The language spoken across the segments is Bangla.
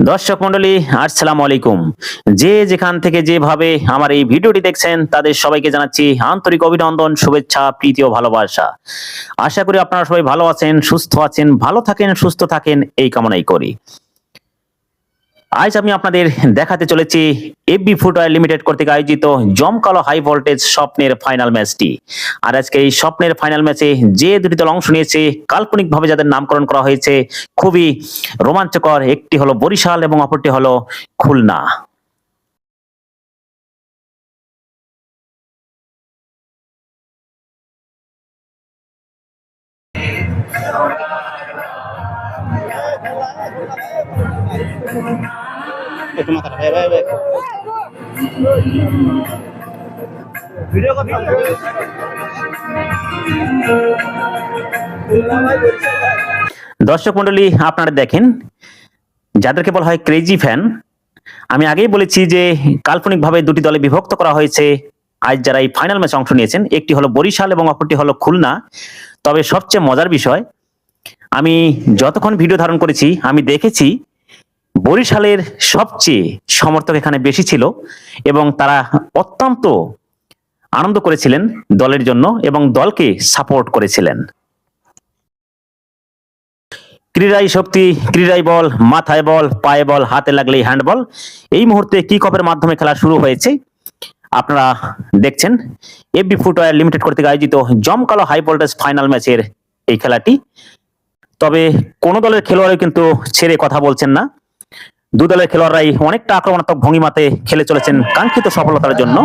দর্শক মন্ডলী, আসসালামু আলাইকুম। যে যেখান থেকে যেভাবে আমার এই ভিডিওটি দেখছেন, তাদের সবাইকে জানাচ্ছি আন্তরিক অভিনন্দন, শুভেচ্ছা, প্রীতি ও ভালোবাসা। আশা করি আপনারা সবাই ভালো আছেন, সুস্থ আছেন, ভালো থাকেন, সুস্থ থাকেন, এই কামনাই করি। আজ আমি আপনাদের দেখাতে চলেছি এফবি ফুটওয়্যার লিমিটেড কর্তৃক আয়োজিত জমকালো হাই ভোল্টেজ স্বপ্নের ফাইনাল ম্যাচটি আর আজকে এই স্বপ্নের ফাইনাল ম্যাচে যে দুটি দল অংশ নিয়েছে, কাল্পনিকভাবে যাদের নামকরণ করা হয়েছে, খুবই রোমাঞ্চকর। একটি হলো বরিশাল এবং অপরটি হলো খুলনা। একটু ভাই ভাই দর্শক মন্ডলী আপনারা দেখেন, যাদেরকে বলা হয় ক্রেজি ফ্যান আমি আগেই বলেছি যে কাল্পনিকভাবে দুটি দলে বিভক্ত করা হয়েছে। আজ যারা এই ফাইনাল ম্যাচে অংশ নিয়েছেন, একটি হলো বরিশাল এবং অপরটি হলো খুলনা। তবে সবচেয়ে মজার বিষয় আমি যতক্ষণ ভিডিও ধারণ করেছি, আমি দেখেছি বরিশালের সবচেয়ে সমর্থক এখানে বেশি ছিল এবং তারা অত্যন্ত আনন্দ করেছিলেন দলের জন্য এবং দলকে সাপোর্ট করেছিলেন। ক্রীড়াই শক্তি, ক্রীড়াই বল, মাথায় বল, পায়ে বল, হাতে লাগলেই হ্যান্ডবল এই মুহূর্তে কি কপের মাধ্যমে খেলা শুরু হয়েছে। আপনারা দেখছেন এফবি ফুটওয়্যার লিমিটেড কর্তৃক আয়োজিত জমকালো হাই ভোল্টেজ ফাইনাল ম্যাচের এই খেলাটি। তবে কোন দলের খেলোয়াড়ই কিন্তু ছেড়ে কথা বলছেন না। দু দলের খেলোয়াড়রাই অনেকটা আক্রমণাত্মক ভঙ্গিমাতে খেলে চলেছেন কাঙ্ক্ষিত সফলতার জন্য।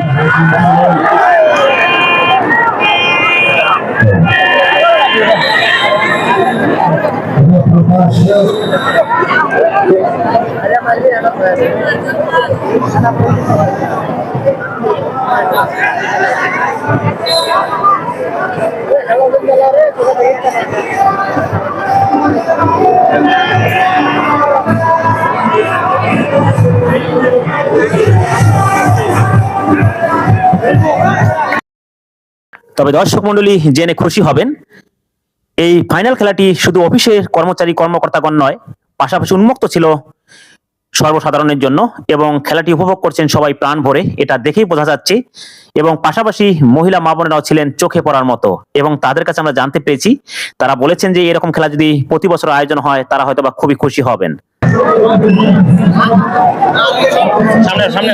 তবে দর্শক মন্ডলী জেনে খুশি হবেন, এই ফাইনাল খেলাটি শুধু অফিসের কর্মচারী কর্মকর্তাগণ নয়, পাশাপাশি উন্মুক্ত ছিল সর্বসাধারণের জন্য এবং খেলাটি উপভোগ করছেন সবাই প্রাণ ভরে, এটা দেখেই বোঝা যাচ্ছে। এবং পাশাপাশি মহিলা মা বোনেরাও ছিলেন চোখে পড়ার মতো এবং তাদের কাছে আমরা জানতে পেরেছি, তারা বলেছেন যে এরকম খেলা যদি প্রতি বছর আয়োজন হয়, তারা হয়তো বা খুবই খুশি হবেন। সামনে সামনে।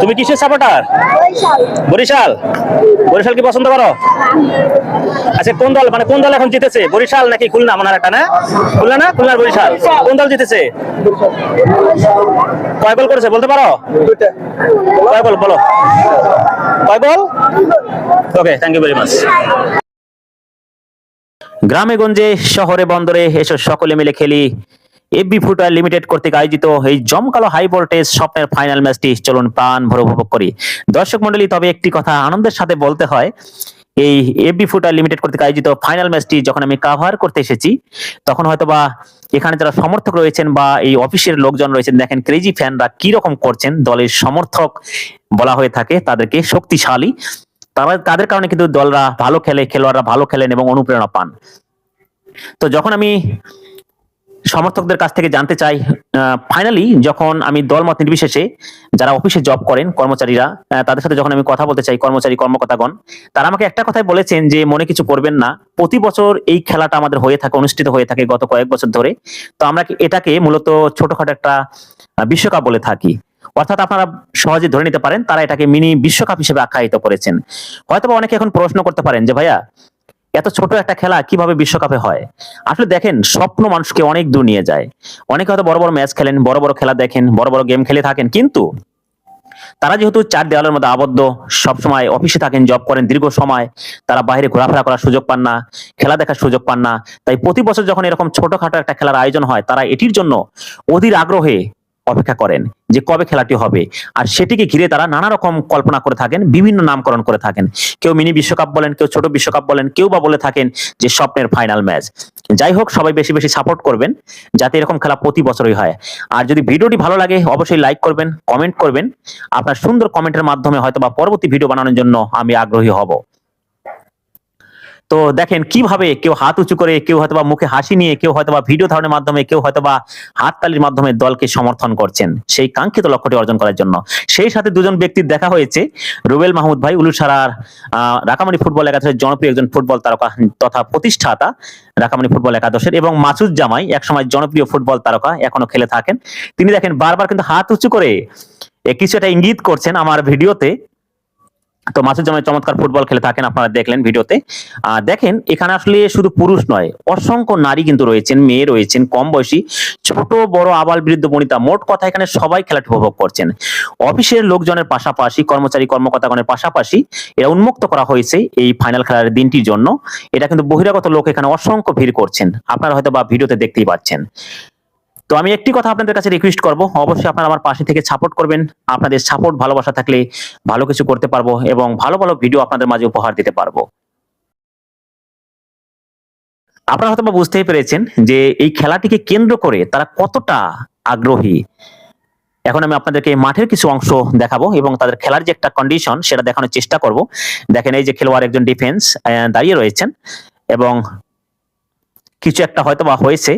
তুমি কিসের সাপোর্টার বরিশাল। বরিশাল কি পছন্দ করো? আচ্ছা কোন দল? মানে কোন দল এখন জিতেছে? বরিশাল নাকি খুলনা? মনে একটা, না? খুলনা না? খুলনার বরিশাল। কোন দল জিতেছে? কয় গোল করেছে? বলতে পারো? কয় গোল? বলো। কয় goal? Okay thank you very much গ্রামে গঞ্জে, শহরে বন্দরে এসব সকলে মিলে খেলি। এফবি ফুটওয়্যার লিমিটেড কর্তৃক আয়োজিত এই জমকালো হাই ভোল্টেজ স্বপ্নের ফাইনাল ম্যাচটি চলুন প্রাণ ভরে উপভোগ করি। দর্শক মন্ডলী তবে একটি কথা আনন্দের সাথে বলতে হয়, এই এফবি ফুটওয়্যার লিমিটেড কর্তৃক আয়োজিত ফাইনাল ম্যাচটি যখন আমি কাভার করতে এসেছি, তখন হয়তোবা এখানে যারা সমর্থক রয়েছেন বা এই অফিসের লোকজন রয়েছেন, দেখেন ক্রেজি ফ্যানরা কি রকম করছেন, দলের সমর্থক বলা হয়ে থাকে, তাদেরকে শক্তিশালী তাদের কারণে কিন্তু দলরা ভালো খেলে, খেলোয়াড়রা ভালো খেলেন এবং অনুপ্রেরণা পান। তো যখন আমি সমর্থকদের কাছ থেকে জানতে চাই ফাইনালি যখন আমি দলমত নির্বিশেষে যারা অফিসে জব করেন, কর্মচারীরা তাদের সাথে যখন আমি কথা বলতে চাই, কর্মচারী, কর্মকর্তাগণ, তারা আমাকে একটা কথাই বলেছেন যে, মনে কিছু করবেন না। প্রতি বছর এই খেলাটা আমাদের হয়ে থাকে, অনুষ্ঠিত হয়ে থাকে গত কয়েক বছর ধরে। তো আমরা এটাকে মূলত ছোটখাটো একটা বিশ্বকাপ বলে থাকি। অর্থাৎ আপনারা সহজে ধরে নিতে পারেন, তারা এটাকে মিনি বিশ্বকাপ হিসেবে আখ্যায়িত করেছেন। হয়তোবা অনেকে এখন প্রশ্ন করতে পারেন যে, ভাইয়া, এত ছোট একটা খেলা কীভাবে বিশ্বকাপে হয়? আসলে দেখেন, স্বপ্ন মানুষকে অনেক দূর নিয়ে যায়। অনেকে হয়তো বড় বড় ম্যাচ খেলেন, বড় বড় খেলা দেখেন, বড় বড় গেম খেলে থাকেন, কিন্তু তারা যেহেতু চার দেওয়ালের মধ্যে আবদ্ধ, সবসময় অফিসে থাকেন, জব করেন, দীর্ঘ সময়, তারা বাইরে ঘোরাফেরা করার সুযোগ পান না, খেলা দেখার সুযোগ পান না, তাই প্রতি বছর যখন এরকম ছোটখাটো একটা খেলার আয়োজন হয়, তারা এটির জন্য অধীর আগ্রহে অপেক্ষা করেন যে কবে খেলাটি হবে। আর সেটিকে ঘিরে তারা নানা রকম কল্পনা করে থাকেন, বিভিন্ন নামকরণ করে থাকেন। কেউ মিনি বিশ্বকাপ বলেন, কেউ ছোট বিশ্বকাপ বলেন, কেউ বা বলে থাকেন যে স্বপ্নের ফাইনাল ম্যাচ যাই হোক, সবাই বেশি বেশি সাপোর্ট করবেন, যাতে এরকম খেলা প্রতি বছরই হয়। আর যদি ভিডিওটি ভালো লাগে, অবশ্যই লাইক করবেন কমেন্ট করবেন। আপনার সুন্দর কমেন্টের মাধ্যমে হয়তো বা পরবর্তী ভিডিও বানানোর জন্য আমি আগ্রহী হব। তো দেখেন কীভাবে কেউ হাত উঁচু করে কেউ হয়তোবা মুখে হাসি নিয়ে কেউ হয়তোবা ভিডিও ধারণের মাধ্যমে কেউ হয়তোবা হাততালির মাধ্যমে দলকে সমর্থন করছেন। সেই কাঙ্ক্ষিত লক্ষ্যটি অর্জন করার জন্য। সেই সাথে দুজন ব্যক্তির দেখা হয়েছে। রুবেল মাহমুদ ভাই উলুসারার আহ, রাকামানি ফুটবল একাদশের জনপ্রিয় একজন ফুটবল তারকা তথা প্রতিষ্ঠাতা রাকামানি ফুটবল একাদশের এবং মাসুদ জামাই একসময় জনপ্রিয় ফুটবল তারকা এখনও খেলে থাকেন। তিনি দেখেন বারবার কিন্তু হাত উঁচু করে কিছু একটা ইঙ্গিত করছেন আমার ভিডিওতে তো মাসুদ জামাই চমৎকার ফুটবল খেলে থাকেন আপনারা দেখলেন ভিডিওতে। দেখেন, এখানে আসলে শুধু পুরুষ নয়, অসংখ্য নারী কিন্তু রয়েছেন, মেয়ে রয়েছেন, কম বয়সী, ছোট, বড়, আবাল, বৃদ্ধ, বনিতা, মোট কথা এখানে সবাই খেলাটি উপভোগ করছেন। অফিসের লোকজনের পাশাপাশি, কর্মচারী, কর্মকর্তাগণের পাশাপাশি এটা উন্মুক্ত করা হয়েছে এই ফাইনাল খেলার দিনটির জন্য। এটা কিন্তু বহিরাগত লোক এখানে অসংখ্য ভিড় করছেন। আপনারা হয়তো বা ভিডিওতে দেখতেই পাচ্ছেন। তো আমি একটি কথা আপনাদের কাছে রিকোয়েস্ট করব। অবশ্যই আপনারা আমার পাশে থেকে সাপোর্ট করবেন। আপনাদের সাপোর্ট ভালোবাসা থাকলে ভালো কিছু করতে পারব এবং ভালো ভালো ভিডিও আপনাদের মাঝে উপহার দিতে পারব। আপনারা হয়তো বুঝতেই পেরেছেন যে এই খেলাটিকে কেন্দ্র করে তারা কতটা আগ্রহী। এখন আমি আপনাদেরকে মাঠের কিছু অংশ দেখাবো এবং তাদের খেলার যে একটা কন্ডিশন সেটা দেখানোর চেষ্টা করব। দেখেন এই যে খেলোয়াড় একজন ডিফেন্স দাঁড়িয়ে রয়েছেন এবং কিছু একটা হয়তো বা হয়েছে।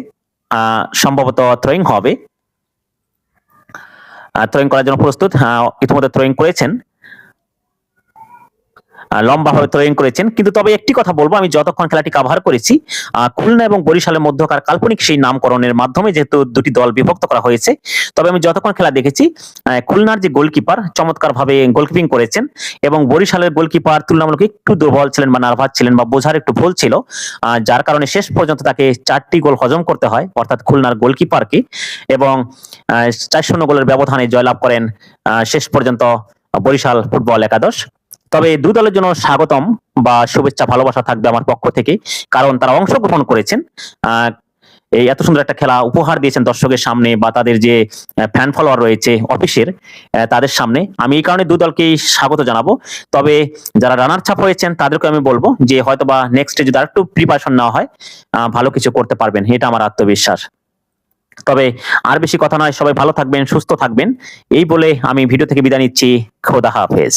সম্ভবত থ্রোয়িং হবে। থ্রোয়িং করার জন্য প্রস্তুত। ইতিমধ্যে থ্রোয়িং করেছেন। লম্বাভাবে থ্রোয়িং করেছেন। কিন্তু তবে একটি কথা বলব, আমি যতক্ষণ খেলাটি কাভার করেছি খুলনা এবং বরিশালের মধ্যকার কাল্পনিক সেই নামকরণের মাধ্যমে যেহেতু দুটি দল বিভক্ত করা হয়েছে, তবে আমি যতক্ষণ খেলা দেখেছি খুলনার যে গোলকিপার চমৎকার ভাবে গোলকিপিং করেছেন এবং বরিশালের গোলকিপার তুলনামূলক একটু দুর্বল ছিলেন বা নার্ভাস ছিলেন বা বোঝার একটু ভুল ছিল যার কারণে শেষ পর্যন্ত তাকে চারটি গোল হজম করতে হয়, অর্থাৎ খুলনার গোলকিপারকে এবং চার শূন্য গোলের ব্যবধানে জয়লাভ করেন শেষ পর্যন্ত বরিশাল ফুটবল একাদশ। তবে দুই দলের জন্য স্বাগতম বা শুভেচ্ছা, ভালোবাসা থাকবে আমার পক্ষ থেকে। কারণ তারা অংশগ্রহণ করেছেন। এই এত সুন্দর একটা খেলা উপহার দিয়েছেন দর্শকের সামনে বা তাদের যে ফ্যান ফলোয়ার রয়েছে অফিসের তাদের সামনে। আমি এই কারণে দুই দলকেই স্বাগত জানাব। তবে যারা রানার ছাপ হয়েছেন তাদেরকে আমি বলব যে হয়তো বা নেক্সট যদি আরেকটু প্রিপারেশন নেওয়া হয় ভালো কিছু করতে পারবেন। এটা আমার আত্মবিশ্বাস। তবে আর বেশি কথা নয়। সবাই ভালো থাকবেন, সুস্থ থাকবেন। এই বলে আমি ভিডিও থেকে বিদায় নিচ্ছি। খোদা হাফেজ।